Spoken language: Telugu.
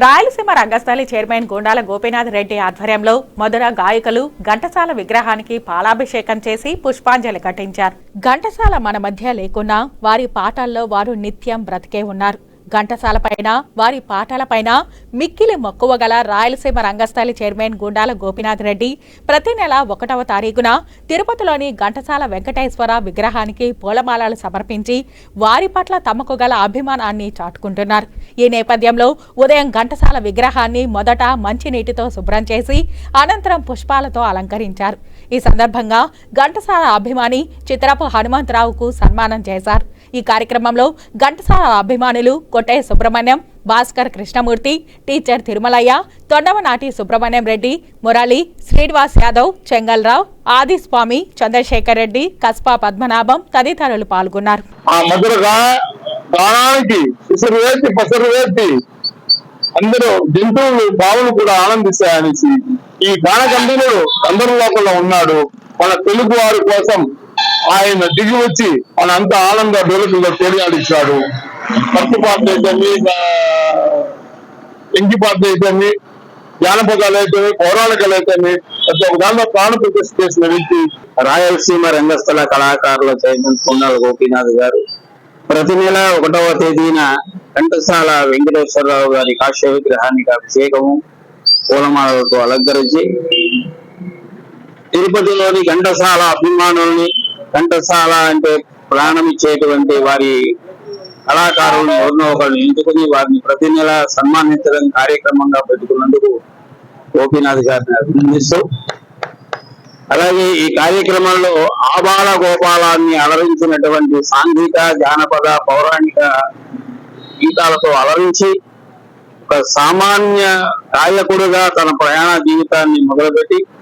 రాయలసీమ రంగస్థలి చైర్మన్ గుండాల గోపీనాథ్ రెడ్డి ఆధ్వర్యంలో మొదట గాయకులు ఘంటసాల విగ్రహానికి పాలాభిషేకం చేసి పుష్పాంజలి ఘటించారు. ఘంటసాల మన మధ్య లేకున్నా వారి పాటల్లో వారు నిత్యం బ్రతికే ఉన్నారు. ఘంటసాల పైన వారి పాటల పైన మిక్కిలి మక్కువ గల రాయలసీమ రంగస్థలి చైర్మన్ గుండాల గోపినాథ్ రెడ్డి ప్రతి నెల ఒకటవ తారీఖున తిరుపతిలోని ఘంటసాల వెంకటేశ్వర విగ్రహానికి పూలమాలలు సమర్పించి వారి పట్ల తమకు గల అభిమానాన్ని చాటుకుంటున్నారు. ఈ నేపథ్యంలో ఉదయం ఘంటసాల విగ్రహాన్ని మొదట మంచినీటితో శుభ్రం చేసి అనంతరం పుష్పాలతో అలంకరించారు. ఈ సందర్భంగా ఘంటసాల అభిమాని చిత్రపు హనుమంతరావుకు సన్మానం చేశారు. ఈ కార్యక్రమంలో ఘంటసాల అభిమానులు కోటయ్య సుబ్రహ్మణ్యం భాస్కర్ కృష్ణమూర్తి టీచర్ తిరుమలయ్య తొండవనాటి సుబ్రహ్మణ్యం రెడ్డి మురళి శ్రీనివాస్ యాదవ్ చెంగల్రావు ఆదిస్వామి చంద్రశేఖర్ రెడ్డి కస్పా పద్మనాభం తదితరులు పాల్గొన్నారు. అందరూ జంతువులు బావులు కూడా ఆనందిస్తాయనేసి ఈ గానగంధుడు అందరి లోపల ఉన్నాడు. మన తెలుగు వారి కోసం ఆయన దిగి వచ్చి మన అంత ఆనంద డోలకుల్లో తేలియాడిచ్చాడు పత్తి పాటలు అయితేమి ఎంకి పాటలు అయితేమి జానపదాలు అయితేమి పౌరాణికలు అయితేమి ప్రతి ఒక్క దాంట్లో ప్రాణ ప్రతిష్ఠ చేసిన వ్యక్తి రాయలసీమ రంగస్థల కళాకారుల చైర్మన్ కొండాల గోపీనాథ్ గారు. ప్రతి నెల ఒకటవ తేదీన ఘంటసాల వెంకటేశ్వరరావు గారి కాశ్య విగ్రహానికి అభిషేకము పూలమాలతో అలంకరించి తిరుపతిలోని ఘంటసాల అభిమానుల్ని ఘంటసాల అంటే ప్రాణం ఇచ్చేటువంటి వారి కళాకారులు ఎవరినో ఒకరిని ఎంచుకుని వారిని ప్రతి నెల సన్మానించడం కార్యక్రమంగా పెట్టుకున్నందుకు గోపీనాథ్ గారిని అభినందిస్తూ అలాగే ఈ కార్యక్రమంలో ఆబాల గోపాలాన్ని అలరించినటువంటి సాంఘిక జానపద పౌరాణిక గీతాలతో అలరించి ఒక సామాన్య గాయకుడుగా తన ప్రయాణ జీవితాన్ని మొదలుపెట్టి